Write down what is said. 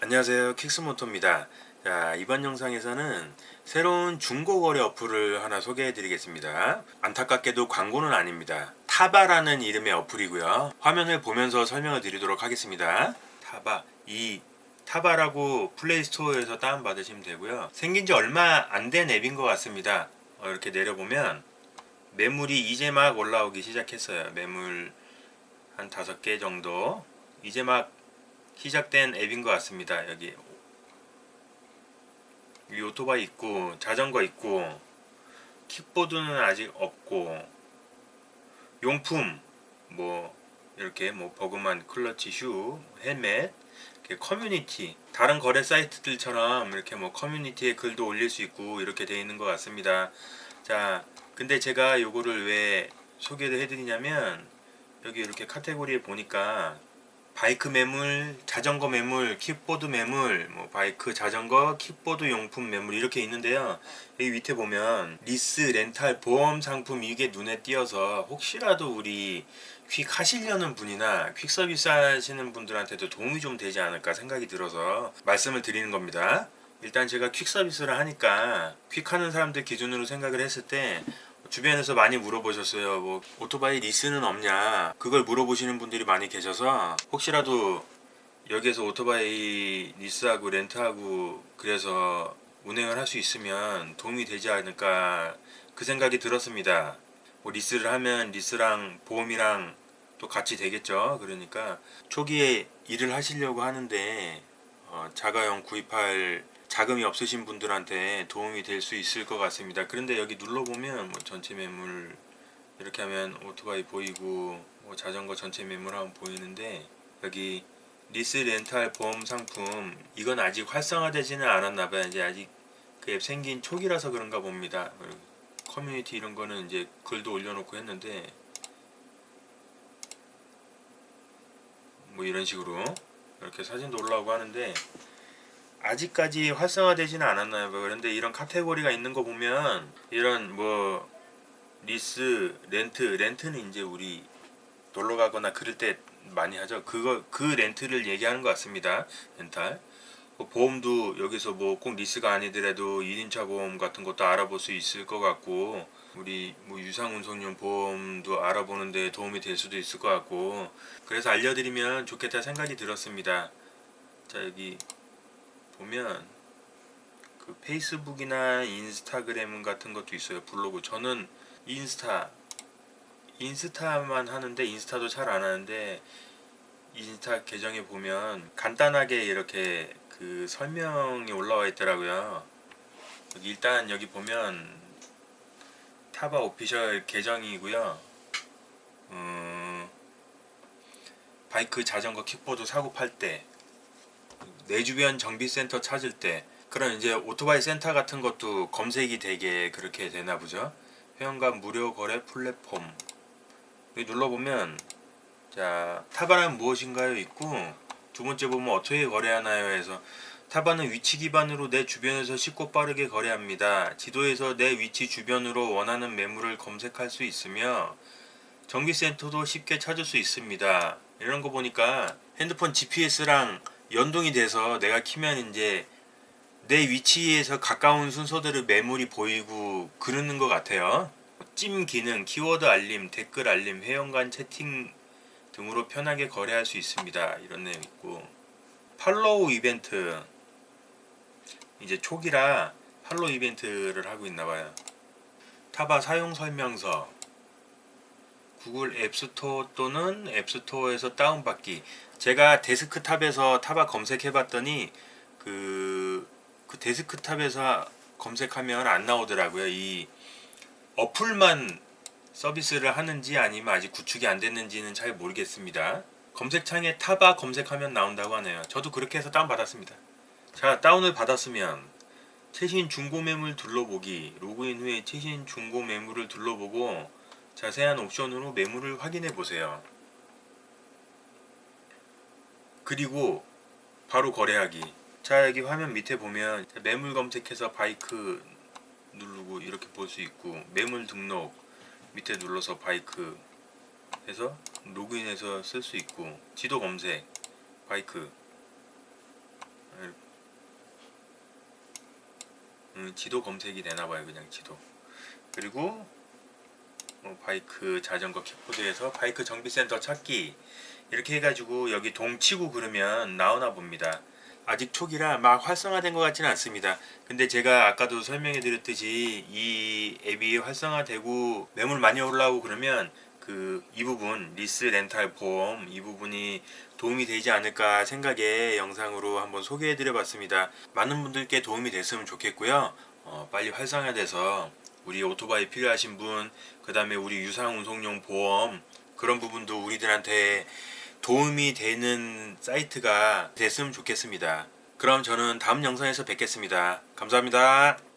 안녕하세요. 킥스모토입니다. 자 이번 영상에서는 새로운 중고거래 어플을 하나 소개해 드리겠습니다. 안타깝게도 광고는 아닙니다. 타바라는 이름의 어플이고요. 화면을 보면서 설명을 드리도록 하겠습니다. 타바 이 타바라고 플레이스토어에서 다운받으시면 되고요. 생긴 지 얼마 안 된 앱인 것 같습니다. 어, 이렇게 내려보면 매물이 이제 막 올라오기 시작했어요. 매물 한 다섯 개 정도. 이제 막 시작된 앱인 것 같습니다. 여기 이 오토바이 있고 자전거 있고 킥보드는 아직 없고 용품 뭐 이렇게 뭐 버그만 클러치 슈 헬멧 커뮤니티 다른 거래 사이트들처럼 이렇게 뭐 커뮤니티에 글도 올릴 수 있고 이렇게 되어 있는 것 같습니다. 자 근데 제가 요거를 왜 소개를 해드리냐면 여기 이렇게 카테고리에 보니까 바이크 매물, 자전거 매물, 킥보드 매물, 뭐 바이크, 자전거, 킥보드 용품 매물 이렇게 있는데요. 여기 밑에 보면 리스, 렌탈, 보험 상품 이게 눈에 띄어서 혹시라도 우리 퀵 하시려는 분이나 퀵 서비스 하시는 분들한테도 도움이 좀 되지 않을까 생각이 들어서 말씀을 드리는 겁니다. 일단 제가 퀵 서비스를 하니까 퀵 하는 사람들 기준으로 생각을 했을 때 주변에서 많이 물어보셨어요. 뭐 오토바이 리스는 없냐? 그걸 물어보시는 분들이 많이 계셔서 혹시라도 여기에서 오토바이 리스하고 렌트하고 그래서 운행을 할 수 있으면 도움이 되지 않을까 그 생각이 들었습니다. 뭐 리스를 하면 리스랑 보험이랑 또 같이 되겠죠. 그러니까 초기에 일을 하시려고 하는데 어, 자가용 구입할 자금이 없으신 분들한테 도움이 될 수 있을 것 같습니다. 그런데 여기 눌러보면 뭐 전체 매물 이렇게 하면 오토바이 보이고 뭐 자전거 전체 매물 하면 보이는데 여기 리스 렌탈 보험 상품 이건 아직 활성화되지는 않았나 봐요. 이제 아직 그 앱 생긴 초기라서 그런가 봅니다. 커뮤니티 이런 거는 이제 글도 올려놓고 했는데 뭐 이런 식으로 이렇게 사진도 올라오고 하는데 아직까지 활성화되지는 않았나요? 뭐 그런데 이런 카테고리가 있는 거 보면 이런 뭐 리스, 렌트, 렌트는 이제 우리 놀러 가거나 그럴 때 많이 하죠. 그거 그 렌트를 얘기하는 것 같습니다. 렌탈. 뭐 보험도 여기서 뭐 꼭 리스가 아니더라도 1인차 보험 같은 것도 알아볼 수 있을 것 같고 우리 뭐 유상운송용 보험도 알아보는 데 도움이 될 수도 있을 것 같고 그래서 알려드리면 좋겠다 생각이 들었습니다. 자 여기 보면 그 페이스북이나 인스타그램 같은 것도 있어요 블로그. 저는 인스타 인스타만 하는데 인스타도 잘 안 하는데 인스타 계정에 보면 간단하게 이렇게 그 설명이 올라와 있더라고요. 일단 여기 보면 타바 오피셜 계정이고요. 음, 바이크 자전거 킥보드 사고 팔 때 내 주변 정비센터 찾을 때 그런 이제 오토바이 센터 같은 것도 검색이 되게 그렇게 되나 보죠. 회원관 무료 거래 플랫폼 여기 눌러보면 자 타바는 무엇인가요 있고 두 번째 보면 어떻게 거래하나요 해서 타바는 위치 기반으로 내 주변에서 쉽고 빠르게 거래합니다. 지도에서 내 위치 주변으로 원하는 매물을 검색할 수 있으며 정비센터도 쉽게 찾을 수 있습니다. 이런 거 보니까 핸드폰 GPS랑 연동이 돼서 내가 키면 이제 내 위치에서 가까운 순서대로 매물이 보이고 그러는 것 같아요. 찜 기능, 키워드 알림, 댓글 알림, 회원간 채팅 등으로 편하게 거래할 수 있습니다. 이런 내용 있고 팔로우 이벤트 이제 초기라 팔로우 이벤트를 하고 있나봐요. 타바 사용 설명서 구글 앱스토어 또는 앱스토어에서 다운받기 제가 데스크탑에서 타바 검색해 봤더니 그, 그 데스크탑에서 검색하면 안 나오더라고요. 이 어플만 서비스를 하는지 아니면 아직 구축이 안 됐는지는 잘 모르겠습니다. 검색창에 타바 검색하면 나온다고 하네요. 저도 그렇게 해서 다운받았습니다. 자, 다운을 받았으면 최신 중고 매물 둘러보기 로그인 후에 최신 중고 매물을 둘러보고 자세한 옵션으로 매물을 확인해 보세요. 그리고 바로 거래하기. 자 여기 화면 밑에 보면 매물 검색해서 바이크 누르고 이렇게 볼 수 있고 매물 등록 밑에 눌러서 바이크 해서 로그인해서 쓸 수 있고 지도 검색 바이크. 음, 지도 검색이 되나봐요 그냥 지도. 그리고 뭐 바이크 자전거 킥보드에서 바이크 정비센터 찾기 이렇게 해가지고 여기 동 치고 그러면 나오나 봅니다. 아직 초기라 막 활성화된 것 같지는 않습니다. 근데 제가 아까도 설명해 드렸듯이 이 앱이 활성화되고 매물 많이 올라오고 그러면 그 이 부분 리스 렌탈 보험 이 부분이 도움이 되지 않을까 생각에 영상으로 한번 소개해 드려 봤습니다. 많은 분들께 도움이 됐으면 좋겠고요. 어, 빨리 활성화돼서 우리 오토바이 필요하신 분 그 다음에 우리 유상 운송용 보험 그런 부분도 우리들한테 도움이 되는 사이트가 됐으면 좋겠습니다. 그럼 저는 다음 영상에서 뵙겠습니다. 감사합니다